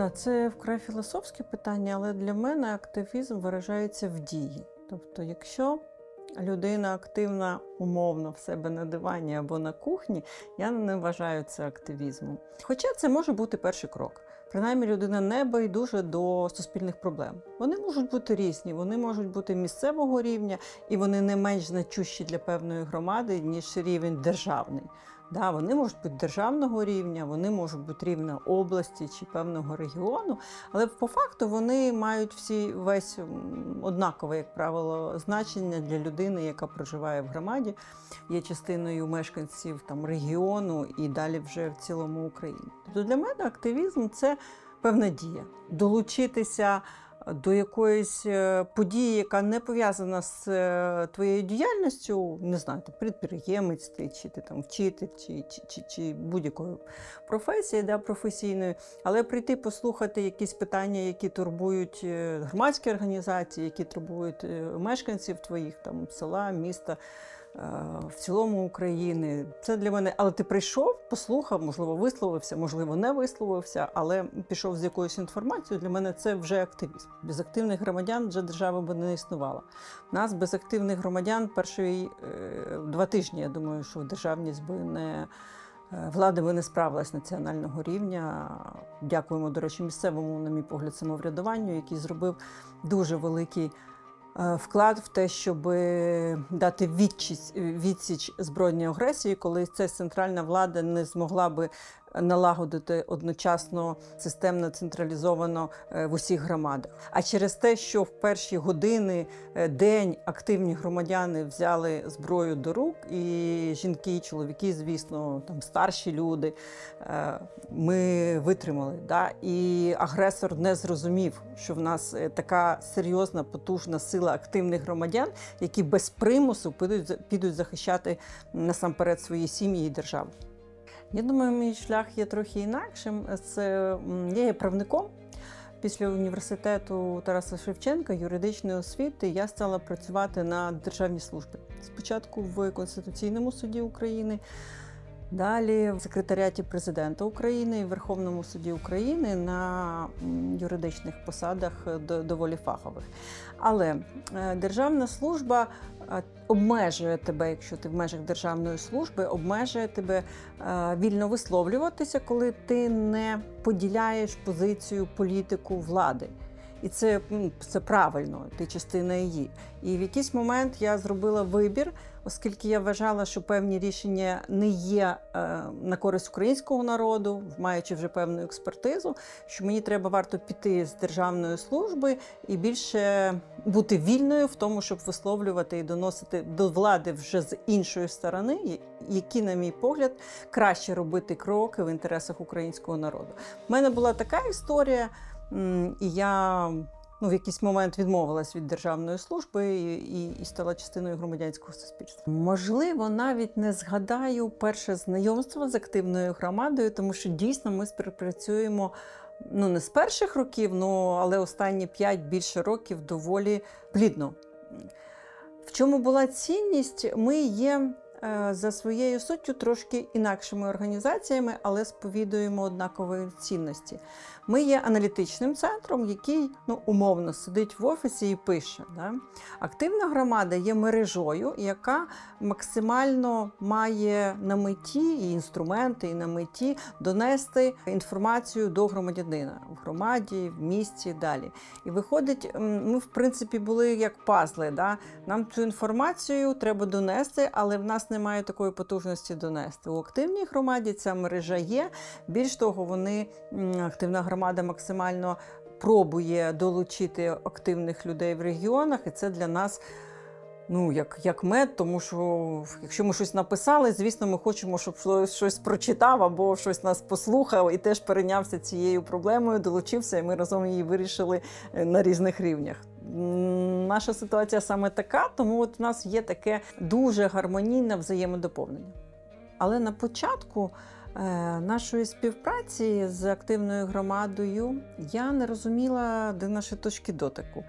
Да, це вкрай філософське питання, але для мене активізм виражається в дії. Тобто, якщо людина активна умовно в себе на дивані або на кухні, я не вважаю це активізмом. Хоча це може бути перший крок. Принаймні, людина не байдуже до суспільних проблем. Вони можуть бути різні, вони можуть бути місцевого рівня, і вони не менш значущі для певної громади, ніж рівень державний. Да, вони можуть бути державного рівня, вони можуть бути рівня області чи певного регіону, але по факту вони мають всі весь однакове, як правило, значення для людини, яка проживає в громаді, є частиною мешканців там регіону і далі вже в цілому України. Тобто для мене активізм це певна дія. Долучитися до якоїсь е, події, яка не пов'язана з е, твоєю діяльністю, не знаю, ти підприємець ти, чи ти там вчитель, чи, чи, чи, чи будь-якої професії, да, професійної, але прийти послухати якісь питання, які турбують е, громадські організації, які турбують мешканців твоїх там села, міста. Е, В цілому України це для мене, але ти прийшов, послухав, можливо, висловився, можливо, не висловився, але пішов з якоюсь інформацією. Для мене це вже активізм. Без активних громадян вже держава би не існувала. У нас без активних громадян перші е, два тижні, я думаю, що державність би не. е, Влада би не справилась національного рівня. Дякуємо, до речі, місцевому, на мій погляд, самоврядуванню, який зробив дуже великий вклад в те, щоб дати відчість, відсіч збройній агресії, коли ця центральна влада не змогла би налагодити одночасно системно централізовано е, в усіх громадах. А через те, що в перші години е, день активні громадяни взяли зброю до рук, і жінки, і чоловіки, звісно, там старші люди, е, ми витримали. Да? І агресор не зрозумів, що в нас така серйозна, потужна сила активних громадян, які без примусу підуть, підуть захищати насамперед свої сім'ї і державу. Я думаю, мій шлях є трохи інакшим. Це я є правником. Після університету Тараса Шевченка юридичної освіти я стала працювати на державній службі. Спочатку в Конституційному суді України, далі в секретаріаті президента України і Верховному суді України на юридичних посадах е, доволі фахових. Але е, державна служба е, обмежує тебе, якщо ти в межах державної служби, обмежує тебе вільно висловлюватися, коли ти не поділяєш позицію політику влади. І це, це правильно, ти частина її. І в якийсь момент я зробила вибір, оскільки я вважала, що певні рішення не є е, на користь українського народу, маючи вже певну експертизу, що мені треба варто піти з державної служби і більше бути вільною в тому, щоб висловлювати і доносити до влади вже з іншої сторони, які, на мій погляд, краще робити кроки в інтересах українського народу. У мене була така історія, і я ну, в якийсь момент відмовилась від державної служби і, і, стала частиною громадянського суспільства. Можливо, навіть не згадаю перше знайомство з активною громадою, тому що дійсно ми співпрацюємо. Ну, не з перших років, ну, але останні п'ять більше років доволі плідно. В чому була цінність? Ми є за своєю суттю трошки інакшими організаціями, але сповідуємо однакові цінності. Ми є аналітичним центром, який ну, умовно сидить в офісі і пише. Да? Активна громада є мережою, яка максимально має на меті і інструменти, і на меті донести інформацію до громадянина в громаді, в місті далі. І виходить, ми в принципі були як пазли. Да? Нам цю інформацію треба донести, але в нас немає такої потужності донести. У активній громаді ця мережа є. Більш того, вони активна громада максимально пробує долучити активних людей в регіонах, і це для нас. Ну, як, як мед, тому що якщо ми щось написали, звісно, ми хочемо, щоб хтось щось прочитав або щось нас послухав і теж перейнявся цією проблемою, долучився, і ми разом її вирішили е, на різних рівнях. Наша ситуація саме така, тому от у нас є таке дуже гармонійне взаємодоповнення. Але на початку е, нашої співпраці з активною громадою я не розуміла, де наші точки дотику.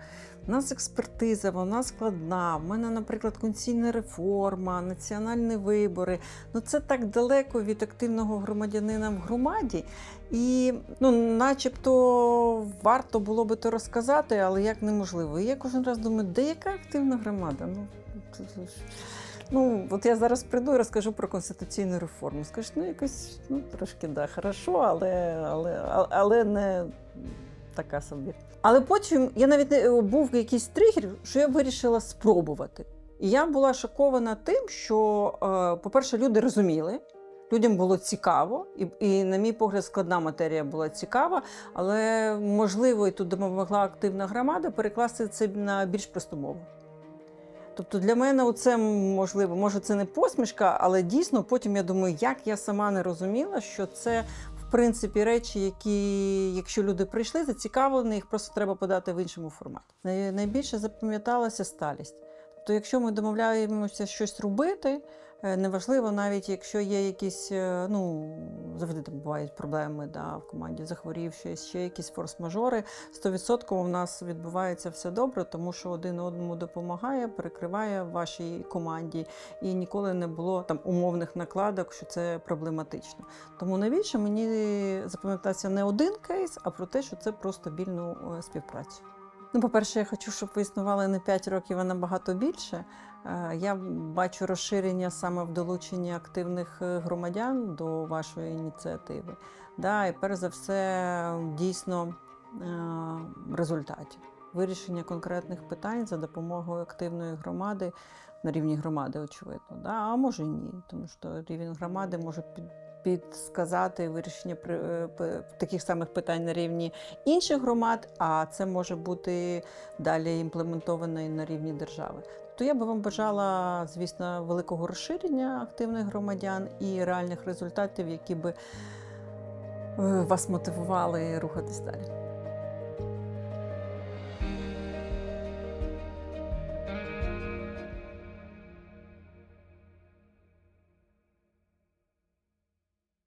У нас експертиза, вона складна. У мене, наприклад, конституційна реформа, національні вибори. Ну це так далеко від активного громадянина в громаді. І ну, начебто варто було би то розказати, але як неможливо. І я кожен раз думаю, де яка активна громада? Ну, Ну, от я зараз прийду і розкажу про конституційну реформу. Скажуть, ну якось ну, трошки да, хорошо, але, але, але не така собі. Але потім я навіть не був якийсь тригер, що я вирішила спробувати. І я була шокована тим, що, е, по-перше, люди розуміли. Людям було цікаво, і, і, на мій погляд, складна матерія була цікава, але можливо, і тут допомогла активна громада перекласти це на більш просту мову. Тобто для мене це можливо, може, це не посмішка, але дійсно потім я думаю, як я сама не розуміла, що це принципі речі, які, якщо люди прийшли, зацікавлені, їх просто треба подати в іншому форматі. Найбільше запам'яталася сталість. Тобто, якщо ми домовляємося щось робити, неважливо, навіть якщо є якісь, е, ну завжди там бувають проблеми да, в команді, захворів щось, ще якісь форс-мажори. 100% у нас відбувається все добре, тому що один одному допомагає, перекриває вашій команді, і ніколи не було там умовних накладок, що це проблематично. Тому найбільше мені запам'ятався не один кейс, а про те, що це про стабільну е, співпрацю. Ну, по-перше, я хочу, щоб ви існували не 5 років, а набагато більше. Е, Я бачу розширення саме в долученні активних е, громадян до вашої ініціативи. Да, і перш за все, дійсно е, результатів. Вирішення конкретних питань за допомогою активної громади на рівні громади, очевидно. Да? А може ні, тому що рівень громади може під, підсказати вирішення е, таких самих питань на рівні інших громад, а це може бути далі імплементовано і на рівні держави. То я би вам бажала, звісно, великого розширення активних громадян і реальних результатів, які би е, вас мотивували рухатись далі.